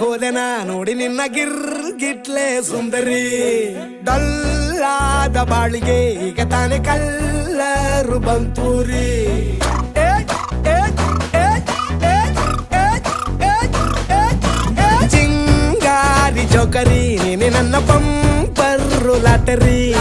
ನೋಡಿ ನಿನ್ನ ಗಿರ್ ಗಿರ್ಗಿಟ್ಲೆ ಸುಂದರಿ. ಡಲ್ಲಾದ ಬಾಳಿಗೆ ಈಗ ತಾನೆ ಕಲ್ಲರು ಬಂತೂರಿ. ಏ, ಏ, ಏ, ಏ, ಏ, ಏ, ಚಿಂಗಾರಿ ಜೋಕರಿ ನೀನೆ ನನ್ನ ಪಂಪರ್ರು ಲಾಟರಿ.